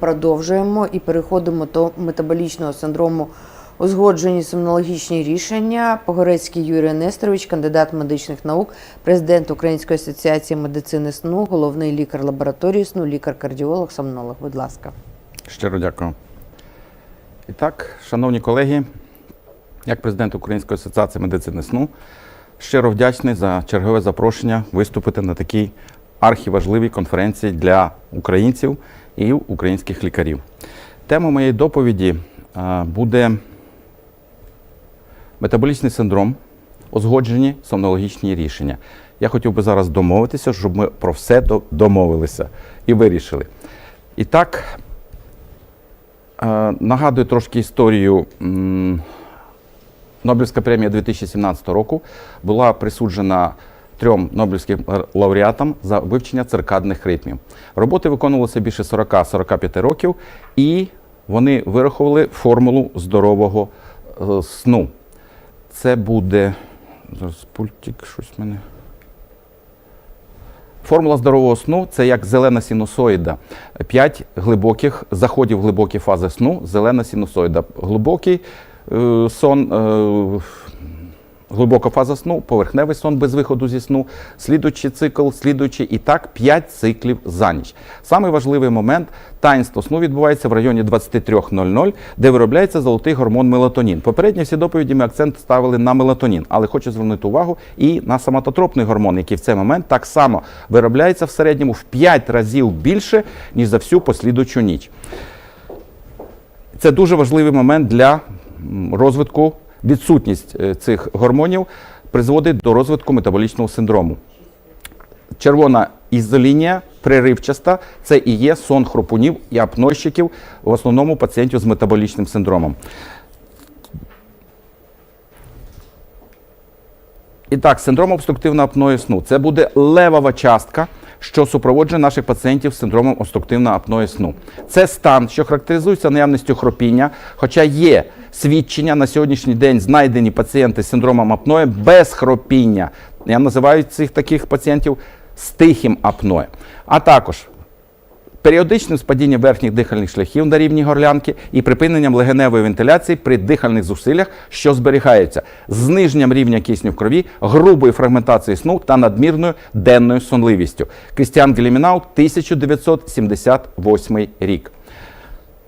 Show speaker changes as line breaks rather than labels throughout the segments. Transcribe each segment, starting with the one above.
продовжуємо і переходимо до метаболічного синдрому узгоджені сомнологічні рішення. Погорецький Юрій Несторович, кандидат медичних наук, президент Української асоціації медицини сну, головний лікар лабораторії сну, лікар-кардіолог, сомнолог. Будь ласка.
Щиро дякую. І так, шановні колеги, як президент Української асоціації медицини сну, щиро вдячний за чергове запрошення виступити на такій архіважливій конференції для українців і українських лікарів. Тема моєї доповіді е, буде метаболічний синдром, узгоджені сомнологічні рішення. Я хотів би зараз домовитися, щоб ми про все домовилися і вирішили. І так, Е, Нагадую трошки історію. Нобелівська премія 2017 року була присуджена трьом Нобелівським лауреатам за вивчення циркадних ритмів. Роботи виконувалися більше 40-45 років, і вони вирахували формулу здорового е, сну. Це буде. Зараз пультик щось мене. Формула здорового сну це як зелена синусоїда. П'ять глибоких заходів глибокі фази сну, зелена синусоїда. Глибокий е, сон, е, глибока фаза сну, поверхневий сон без виходу зі сну, слідуючий цикл, слідуючий і так 5 циклів за ніч. Самий важливий момент таїнство сну відбувається в районі 23.00, де виробляється золотий гормон мелатонін. Попередні всі доповіді ми акцент ставили на мелатонін, але хочу звернути увагу і на соматотропний гормон, який в цей момент так само виробляється в середньому в 5 разів більше, ніж за всю послідуючу ніч. Це дуже важливий момент для розвитку. Відсутність е, цих гормонів призводить до розвитку метаболічного синдрому. Червона ізолінія, преривчаста це і є сон хропунів і апнойщиків, в основному пацієнтів з метаболічним синдромом. І так, синдром обструктивного апної сну це буде левова частка, що супроводжує наших пацієнтів з синдромом обструктивного апної сну. Це стан, що характеризується наявністю хропіння, хоча є свідчення на сьогоднішній день знайдені пацієнти з синдромом апної без хропіння. Я називаю цих таких пацієнтів з тихим апноє. А також періодичним спадінням верхніх дихальних шляхів на рівні горлянки і припиненням легеневої вентиляції при дихальних зусиллях, що зберігаються, зниженням рівня кисню в крові, грубою фрагментацією сну та надмірною денною сонливістю. Крістіан Гелімінау, 1978 рік.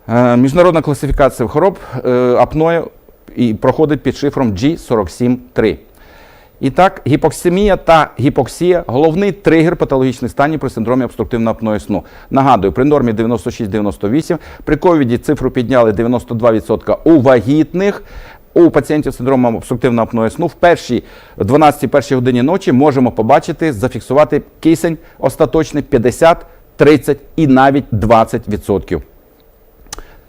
Е, Міжнародна класифікація хвороб е, апної і проходить під шифром G473. І так, гіпоксимія та гіпоксія головний тригер патологічних станів при синдромі обструктивного апної сну. Нагадую, при нормі 96-98, при ковіді цифру підняли 92% у вагітних. У пацієнтів з синдромом обструктивного апної сну в першій 12 першій годині ночі можемо побачити, зафіксувати кисень остаточний 50, 30 і навіть 20%.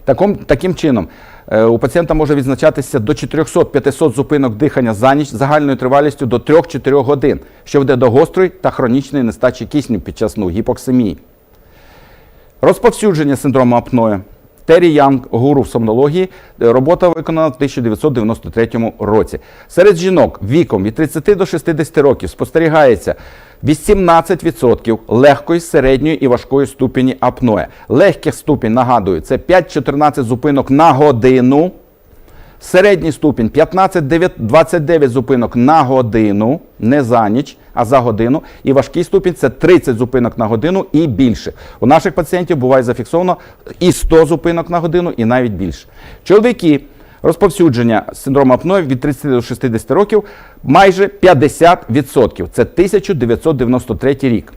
Таком, таким чином, е, у пацієнта може відзначатися до 400-500 зупинок дихання за ніч загальною тривалістю до 3-4 годин, що веде до гострої та хронічної нестачі кисню під час сну, гіпоксимії. Розповсюдження синдрому апної. Террі Янг, гуру в сомнології, е, робота виконана в 1993 році. Серед жінок віком від 30 до 60 років спостерігається 18% легкої, середньої і важкої ступені апноє. Легких ступінь, нагадую, це 5-14 зупинок на годину. Середній ступінь 15-29 зупинок на годину, не за ніч, а за годину. І важкий ступінь це 30 зупинок на годину і більше. У наших пацієнтів буває зафіксовано і 100 зупинок на годину, і навіть більше. Чоловіки розповсюдження синдрому апної від 30 до 60 років майже 50%. Це 1993 рік.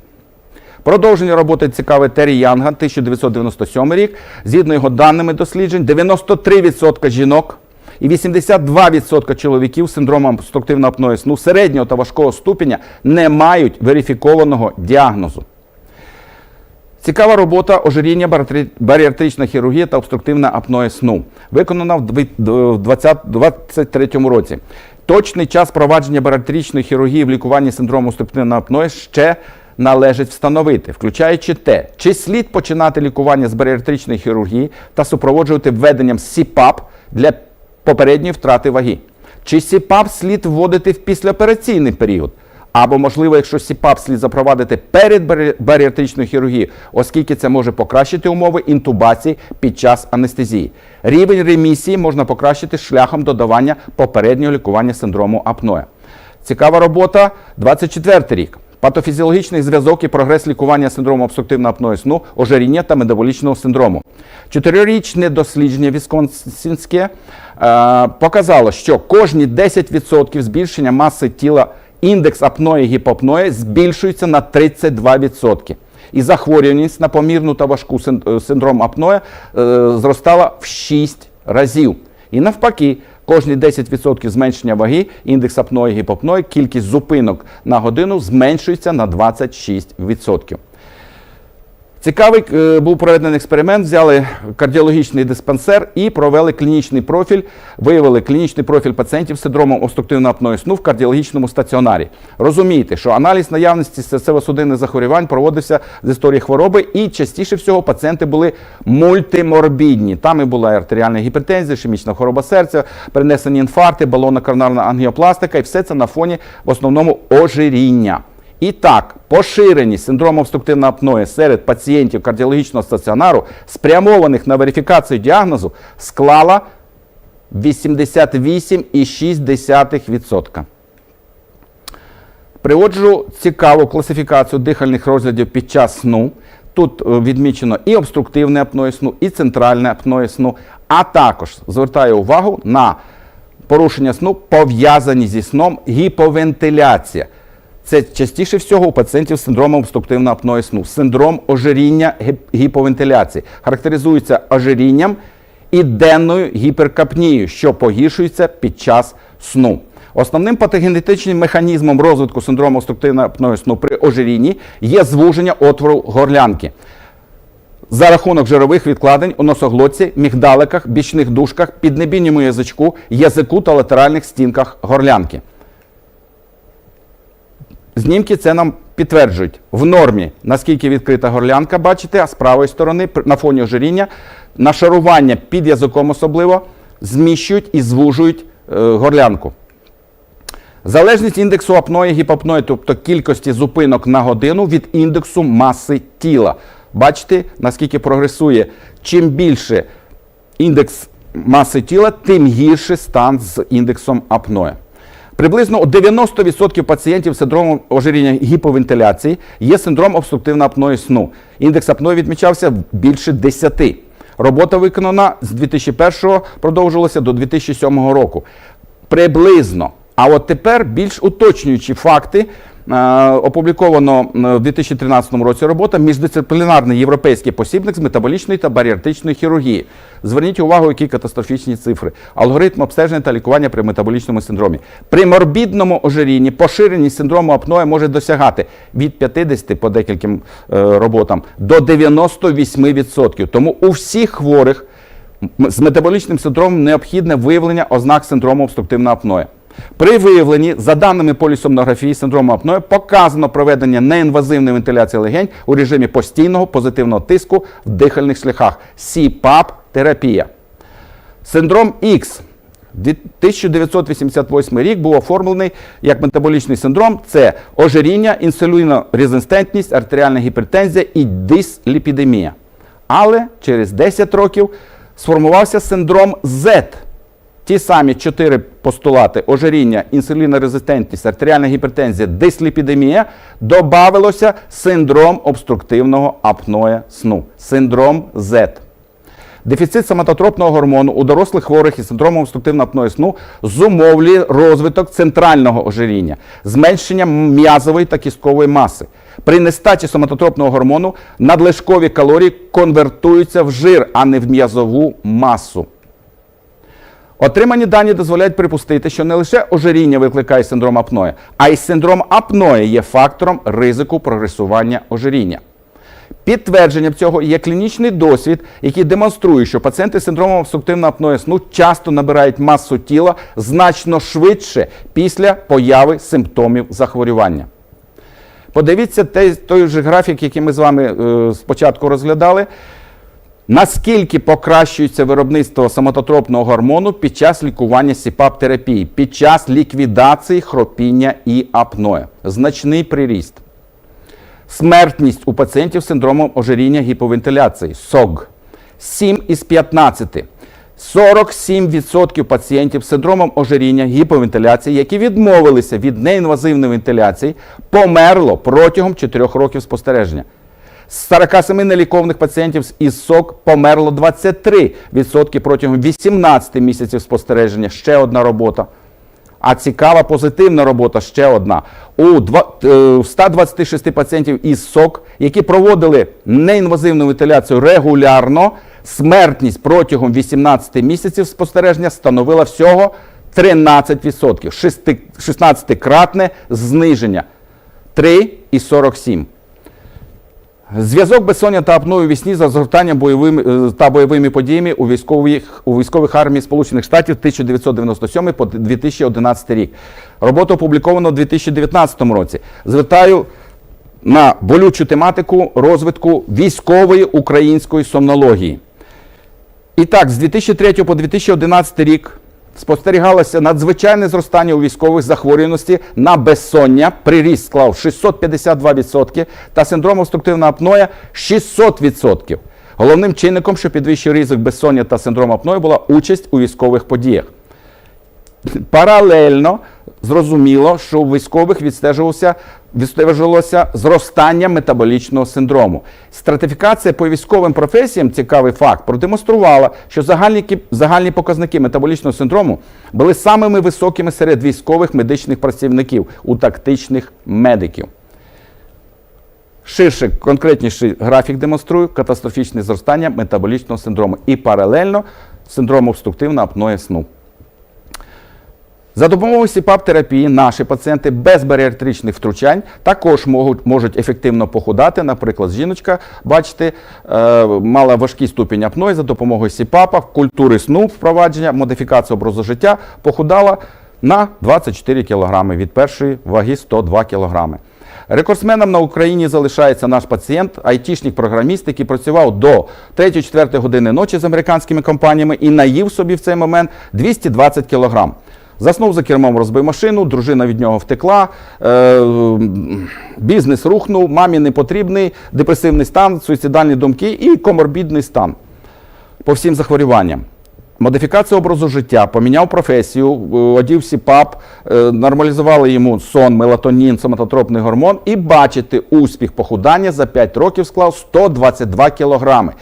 Продовження роботи цікавий Террі Янга, 1997 рік. Згідно його даними досліджень, 93% жінок і 82% чоловіків з синдромом обструктивного апної сну середнього та важкого ступеня не мають верифікованого діагнозу. Цікава робота ожиріння, баріатрична хірургія та обструктивна апноє сну. Виконана в 2023 році. Точний час провадження баріатричної хірургії в лікуванні синдрому обструктивної апної ще належить встановити, включаючи те, чи слід починати лікування з баріатричної хірургії та супроводжувати введенням СІПАП для попередньої втрати ваги. Чи СІПАП слід вводити в післяопераційний період, Або, можливо, якщо СІПАП слід запровадити перед барі- баріатричною хірургією, оскільки це може покращити умови інтубації під час анестезії. Рівень ремісії можна покращити шляхом додавання попереднього лікування синдрому апноя. Цікава робота, 24 рік. Патофізіологічний зв'язок і прогрес лікування синдрому обструктивного апної сну, ожиріння та метаболічного синдрому. Чотирирічне дослідження вісконсінське е, показало, що кожні 10% збільшення маси тіла індекс апної гіпопної збільшується на 32%. І захворюваність на помірну та важку е, синдром апноя е, зростала в 6 разів. І навпаки, кожні 10% зменшення ваги, індекс апної гіпопної, кількість зупинок на годину зменшується на 26%. Цікавий е, був проведений експеримент. Взяли кардіологічний диспансер і провели клінічний профіль. Виявили клінічний профіль пацієнтів з синдромом обструктивного апної сну в кардіологічному стаціонарі. Розумієте, що аналіз наявності серцево-судинних захворювань проводився з історії хвороби, і частіше всього пацієнти були мультиморбідні. Там і була артеріальна гіпертензія, ішемічна хвороба серця, перенесені інфаркти, балонна коронарна ангіопластика, і все це на фоні в основному ожиріння. І так, поширеність синдрому обструктивного апної серед пацієнтів кардіологічного стаціонару, спрямованих на верифікацію діагнозу, склала 88,6%. Приводжу цікаву класифікацію дихальних розглядів під час сну. Тут е, відмічено і обструктивне апноє сну, і центральне апноє сну, а також звертаю увагу на порушення сну, пов'язані зі сном гіповентиляція. Це частіше всього у пацієнтів з синдромом обструктивного апної сну. Синдром ожиріння гіповентиляції характеризується ожирінням і денною гіперкапнією, що погіршується під час сну. Основним патогенетичним механізмом розвитку синдрому обструктивного апної сну при ожирінні є звуження отвору горлянки за рахунок жирових відкладень у носоглотці, мігдаликах, бічних дужках, піднебінньому язичку, язику та латеральних стінках горлянки. Знімки це нам підтверджують в нормі, наскільки відкрита горлянка, бачите, а з правої сторони на фоні ожиріння нашарування під язиком особливо зміщують і звужують е, горлянку. Залежність індексу апної гіпопної, тобто кількості зупинок на годину від індексу маси тіла. Бачите, наскільки прогресує. Чим більше індекс маси тіла, тим гірший стан з індексом апноя. Приблизно у 90% пацієнтів з синдромом ожиріння гіповентиляції є синдром обструктивної апної сну. Індекс апної відмічався більше 10. Робота виконана з 2001 продовжилася до 2007 року. Приблизно. А от тепер більш уточнюючі факти. Е, Опубліковано в 2013 році робота міждисциплінарний європейський посібник з метаболічної та баріатричної хірургії. Зверніть увагу, які катастрофічні цифри. Алгоритм обстеження та лікування при метаболічному синдромі. При морбідному ожирінні поширеність синдрому апноя може досягати від 50 по декільким е, роботам до 98%. Тому у всіх хворих з метаболічним синдромом необхідне виявлення ознак синдрому обструктивного апноя. При виявленні, за даними полісомнографії синдрому апноя, показано проведення неінвазивної вентиляції легень у режимі постійного позитивного тиску в дихальних шляхах СІПАП-терапія. Синдром Х 1988 рік був оформлений як метаболічний синдром. Це ожиріння, інсулінорезистентність, артеріальна гіпертензія і дисліпідемія. Але через 10 років сформувався синдром Z. Ті самі чотири постулати ожиріння, інсулінорезистентність, артеріальна гіпертензія, дисліпідемія, додавилося синдром обструктивного апноя сну. Синдром Z. Дефіцит соматотропного гормону у дорослих хворих із синдромом обструктивного апної сну зумовлює розвиток центрального ожиріння, зменшення м'язової та кісткової маси. При нестачі соматотропного гормону надлишкові калорії конвертуються в жир, а не в м'язову масу. Отримані дані дозволяють припустити, що не лише ожиріння викликає синдром апноя, а й синдром апноя є фактором ризику прогресування ожиріння. Підтвердженням цього є клінічний досвід, який демонструє, що пацієнти з синдромом обструктивного апноя сну часто набирають масу тіла значно швидше після появи симптомів захворювання. Подивіться той, той же графік, який ми з вами е, спочатку розглядали. Наскільки покращується виробництво самототропного гормону під час лікування СІПАП-терапії, під час ліквідації хропіння і апноє? Значний приріст. Смертність у пацієнтів з синдромом ожиріння гіповентиляції СОГ 7 із 15. 47% пацієнтів з синдромом ожиріння гіповентиляції, які відмовилися від неінвазивної вентиляції, померло протягом 4 років спостереження. З 47 нелікованих пацієнтів із СОК померло 23% протягом 18 місяців спостереження. Ще одна робота. А цікава позитивна робота ще одна. У е, 126 пацієнтів із СОК, які проводили неінвазивну вентиляцію регулярно, смертність протягом 18 місяців спостереження становила всього 13%. Шести- 16-кратне зниження 3,47. Зв'язок безсоння та апною у вісні за згортанням бойовими е, та бойовими подіями у військових у військових армії Сполучених Штатів 1997 по 2011 рік. Робота опублікована у 2019 році. Звертаю на болючу тематику розвитку військової української сомнології. І так, з 2003 по 2011 рік спостерігалося надзвичайне зростання у військових захворюваності на безсоння. Приріст склав 652% та синдром обструктивного апноя 600%. Головним чинником, що підвищує ризик безсоння та синдром апної, була участь у військових подіях. Паралельно зрозуміло, що у військових відстежувалося, відстежувалося зростання метаболічного синдрому. Стратифікація по військовим професіям, цікавий факт, продемонструвала, що загальні, загальні показники метаболічного синдрому були самими високими серед військових медичних працівників у тактичних медиків. Ширше, конкретніший графік демонструє катастрофічне зростання метаболічного синдрому і паралельно синдрому обструктивного апноє сну. За допомогою СІПАП-терапії наші пацієнти без баріатричних втручань також можуть, можуть ефективно похудати. Наприклад, жіночка, бачите, е, мала важкий ступінь апної за допомогою СІПАПа, культури сну впровадження, модифікації образу життя, похудала на 24 кг від першої ваги 102 кг. Рекордсменом на Україні залишається наш пацієнт, айтішник-програміст, який працював до 3-4 години ночі з американськими компаніями і наїв собі в цей момент 220 кг. Заснув за кермом, розбив машину, дружина від нього втекла, е, бізнес рухнув, мамі не потрібний, депресивний стан, суїцидальні думки і коморбідний стан по всім захворюванням. Модифікація образу життя, поміняв професію, е, одів СІПАП, е, нормалізували йому сон, мелатонін, соматотропний гормон і бачите успіх похудання за 5 років склав 122 кілограми.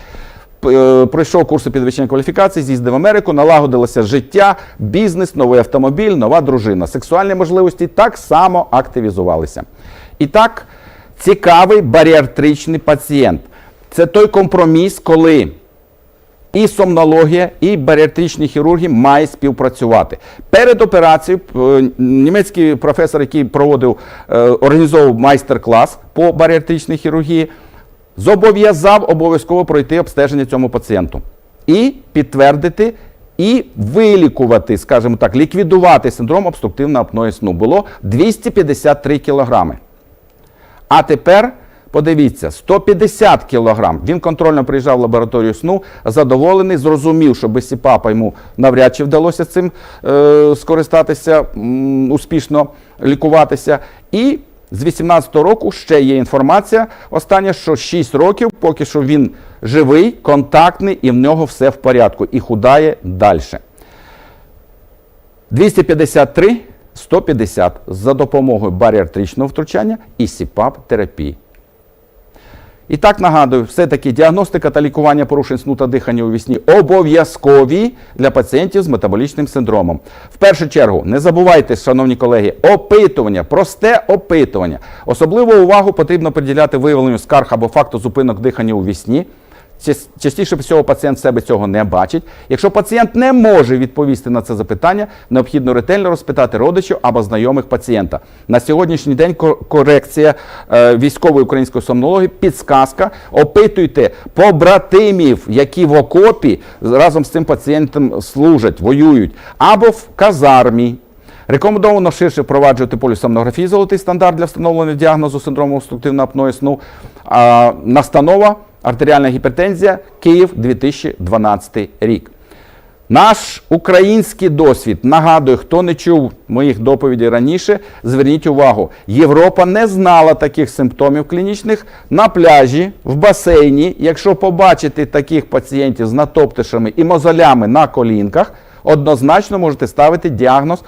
Е, Пройшов курси підвищення кваліфікації, з'їздив в Америку, налагодилося життя, бізнес, новий автомобіль, нова дружина. Сексуальні можливості так само активізувалися. І так, цікавий баріатричний пацієнт. Це той компроміс, коли і сомнологія, і баріатричні хірурги мають співпрацювати. Перед операцією е, німецький професор, який проводив, е, організовував майстер-клас по баріатричній хірургії, зобов'язав обов'язково пройти обстеження цьому пацієнту і підтвердити. І вилікувати, скажімо так, ліквідувати синдром обструктивного апної сну було 253 кілограми. А тепер подивіться, 150 кілограм. Він контрольно приїжджав в лабораторію сну, задоволений, зрозумів, що без СІПАПа йому навряд чи вдалося цим е, скористатися, м, успішно лікуватися. І з 18 року ще є інформація. Остання, що 6 років, поки що він живий, контактний і в нього все в порядку. І худає далі. 253 150 за допомогою баріатричного втручання і СІПАП-терапії. І так нагадую, все-таки діагностика та лікування порушень сну та дихання у вісні обов'язкові для пацієнтів з метаболічним синдромом. В першу чергу, не забувайте, шановні колеги, опитування, просте опитування. Особливу увагу потрібно приділяти виявленню скарг або факту зупинок дихання у вісні. Час- Частіше всього пацієнт себе цього не бачить. Якщо пацієнт не може відповісти на це запитання, необхідно ретельно розпитати родичів або знайомих пацієнта. На сьогоднішній день корекція е, військової української сомнології, підсказка. Опитуйте побратимів, які в окопі разом з цим пацієнтом служать, воюють, або в казармі. Рекомендовано ширше впроваджувати полісомнографію золотий стандарт для встановлення діагнозу синдрому обструктивного апної сну. А, настанова артеріальна гіпертензія, Київ 2012 рік. Наш український досвід нагадую, хто не чув моїх доповідей раніше, зверніть увагу, Європа не знала таких симптомів клінічних на пляжі, в басейні. Якщо побачите таких пацієнтів з натоптишами і мозолями на колінках, однозначно можете ставити діагноз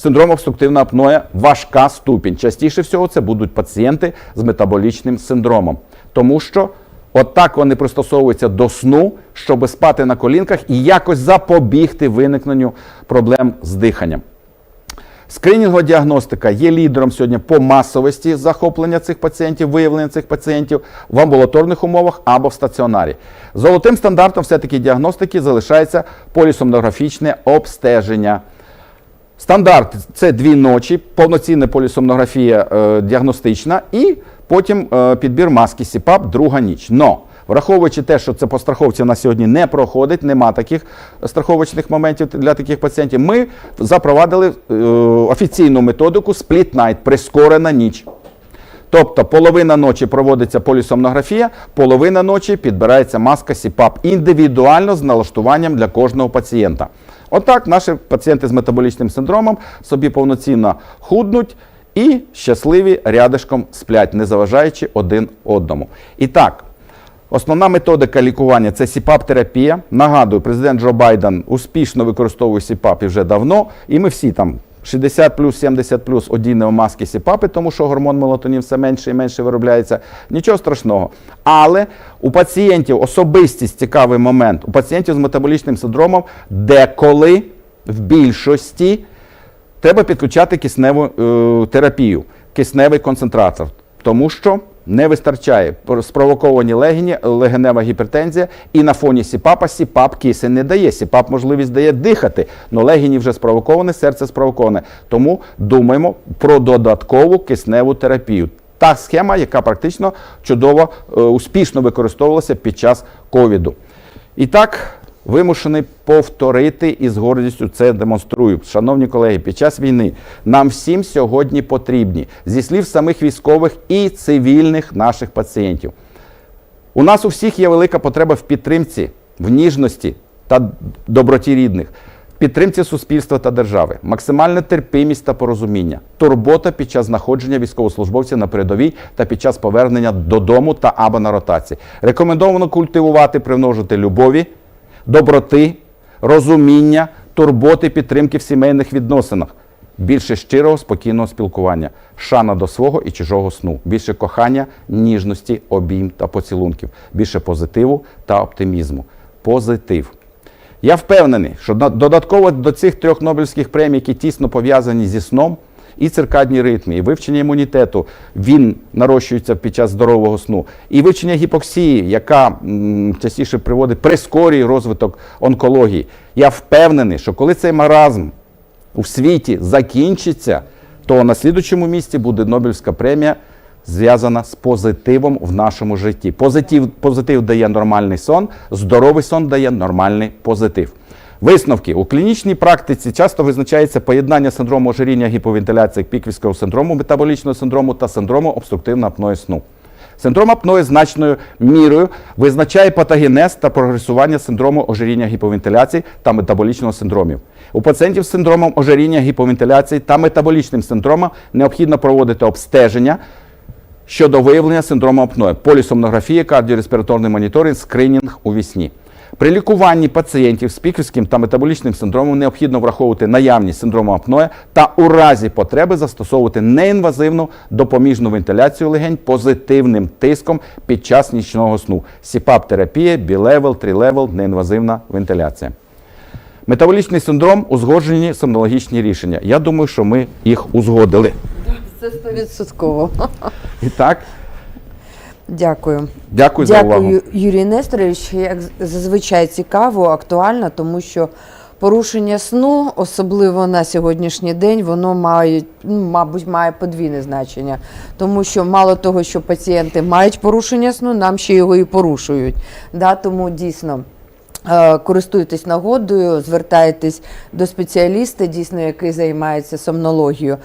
синдром обструктивна апноя важка ступінь. Частіше всього це будуть пацієнти з метаболічним синдромом, тому що отак вони пристосовуються до сну, щоб спати на колінках і якось запобігти виникненню проблем з диханням. Скринінгова діагностика є лідером сьогодні по масовості захоплення цих пацієнтів, виявлення цих пацієнтів в амбулаторних умовах або в стаціонарі. Золотим стандартом все-таки діагностики залишається полісомнографічне обстеження. Стандарт це дві ночі, повноцінна полісомнографія е, діагностична і потім е, підбір маски СІПАП друга ніч. Но враховуючи те, що це по страховці на сьогодні не проходить, нема таких страховочних моментів для таких пацієнтів, ми запровадили е, офіційну методику Split Night, прискорена ніч. Тобто половина ночі проводиться полісомнографія, половина ночі підбирається маска СІПАП індивідуально з налаштуванням для кожного пацієнта. Отак наші пацієнти з метаболічним синдромом собі повноцінно худнуть і щасливі рядишком сплять, не заважаючи один одному. І так, Основна методика лікування це СІПАП-терапія. Нагадую, президент Джо Байден успішно використовує СІПАП і вже давно, і ми всі там 60 плюс, 70 плюс одінемо маски СІПАПи, тому що гормон мелатонін все менше і менше виробляється. Нічого страшного. Але у пацієнтів особистість цікавий момент. У пацієнтів з метаболічним синдромом деколи в більшості треба підключати кисневу е, терапію, кисневий концентратор, тому що не вистачає спровоковані легені, легенева гіпертензія, і на фоні СІПАПа СІПАП кисень не дає. СІПАП можливість дає дихати, але легені вже спровоковане, серце спровоковане. Тому думаємо про додаткову кисневу терапію. Та схема, яка практично чудово е, успішно використовувалася під час ковіду. І так, вимушений повторити і з гордістю це демонструю. Шановні колеги, під час війни нам всім сьогодні потрібні зі слів самих військових і цивільних наших пацієнтів. У нас у всіх є велика потреба в підтримці, в ніжності та доброті рідних, підтримці суспільства та держави, максимальна терпимість та порозуміння, турбота під час знаходження військовослужбовців на передовій та під час повернення додому та або на ротації. Рекомендовано культивувати, примножити любові, доброти, розуміння, турботи, підтримки в сімейних відносинах. Більше щирого, спокійного спілкування, шана до свого і чужого сну, більше кохання, ніжності, обійм та поцілунків, більше позитиву та оптимізму. Позитив. Я впевнений, що додатково до цих трьох Нобелівських премій, які тісно пов'язані зі сном, і циркадні ритми, і вивчення імунітету, він нарощується під час здорового сну, і вивчення гіпоксії, яка м, частіше приводить прискорює розвиток онкології. Я впевнений, що коли цей маразм у світі закінчиться, то на слідучому місці буде Нобелівська премія зв'язана з позитивом в нашому житті. Позитив, позитив дає нормальний сон, здоровий сон дає нормальний позитив. Висновки у клінічній практиці часто визначається поєднання синдрому ожиріння гіповентиляції піквівського синдрому, метаболічного синдрому та синдрому обструктивного апної сну. Синдром апної значною мірою визначає патогенез та прогресування синдрому ожиріння гіповентиляції та метаболічного синдромів. У пацієнтів з синдромом ожиріння гіповентиляції та метаболічним синдромом необхідно проводити обстеження щодо виявлення синдрому апної, полісомнографія, кардіореспіраторний моніторинг, скринінг у вісні. При лікуванні пацієнтів з піківським та метаболічним синдромом необхідно враховувати наявність синдрому апноя та у разі потреби застосовувати неінвазивну допоміжну вентиляцію легень позитивним тиском під час нічного сну. СІПАП-терапія, білевел, трилевел, неінвазивна вентиляція. Метаболічний синдром узгоджені сомнологічні рішення. Я думаю, що ми їх узгодили.
Це стовідсотково.
І так,
Дякую.
дякую, за увагу.
Дякую, Юрій Несторович. Як зазвичай цікаво, актуально, тому що порушення сну, особливо на сьогоднішній день, воно має, ну, мабуть, має подвійне значення. Тому що мало того, що пацієнти мають порушення сну, нам ще його і порушують. Да, тому дійсно. е, Користуйтесь нагодою, звертайтесь до спеціаліста, дійсно, який займається сомнологією.